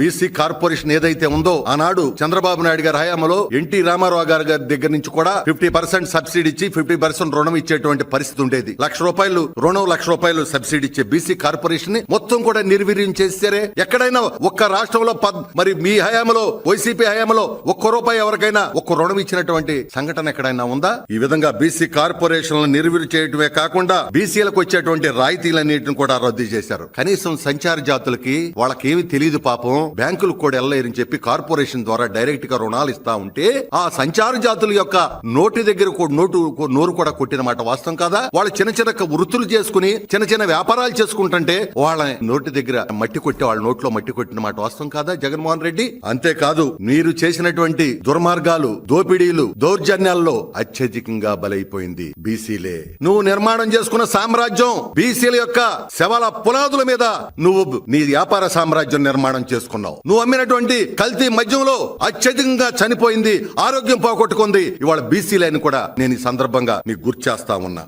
BC corporation ఏదైతే ఉందో ఆనాడు చంద్రబాబు నాయుడు గారి హయాంలో ఎన్టీ రామారావు గారి గారి దగ్గర నుంచి కూడా ఫిఫ్టీ పర్సెంట్ సబ్సిడీ ఇచ్చి ఫిఫ్టీ పర్సెంట్ రుణం ఇచ్చేటువంటి పరిస్థితి ఉండేది. లక్ష రూపాయలు రుణం లక్ష రూపాయలు సబ్సిడీ ఇచ్చే బీసీ కార్పొరేషన్ని మొత్తం కూడా నిర్వీర్యం చేశారే ఎక్కడైనా ఒక్క రాష్ట్రంలో పద్ మరి మీ హయాంలో వైసీపీ హయాంలో ఒక్క రూపాయి ఎవరికైనా ఒక్క రుణం ఇచ్చినటువంటి సంఘటన ఎక్కడైనా ఉందా? ఈ విధంగా బీసీ కార్పొరేషన్లను నిర్వీర్యం చేయడమే కాకుండా బీసీలకు వచ్చేటువంటి రాయితీలన్నిటిని కూడా రద్దు చేశారు. కనీసం సంచార జాతులకి వాళ్ళకి ఏమి తెలియదు పాపం. బ్యాంకులు కూడా వెళ్ళలేరని చెప్పి కార్పొరేషన్ ద్వారా డైరెక్ట్గా రుణాలు ఇస్తా ఉంటే ఆ సంచార జాతుల యొక్క నోటి దగ్గర కూడా నోటు నోరు కూడా కొట్టిన మాట వాస్తవం కదా? వాళ్ళు చిన్న చిన్న వృత్తులు చేసుకుని చిన్న చిన్న వ్యాపారాలు చేసుకుంటుంటే వాళ్ళ నోటి దగ్గర మట్టి కొట్టి వాళ్ళ నోట్లో మట్టి కొట్టిన మాట వాస్తవం కాదా జగన్మోహన్ రెడ్డి? అంతేకాదు మీరు చేసినటువంటి దుర్మార్గాలు దోపిడీలు దౌర్జన్యాల్లో అత్యధికంగా బలైపోయింది బీసీలే. నువ్వు నిర్మాణం చేసుకున్న సామ్రాజ్యం బీసీల యొక్క శవాల పునాదుల మీద నువ్వు నీ వ్యాపార సామ్రాజ్యం నిర్మాణం చేసుకున్నావు. నువ్వు అమ్మినటువంటి కల్తీ మద్యంలో అత్యధికంగా చనిపోయింది ఆరోగ్యం పోగొట్టుకుంది. ఇవాళ బీసీలని కూడా నేను ఈ సందర్భంగా నీకు గుర్తు చేస్తా ఉన్నా.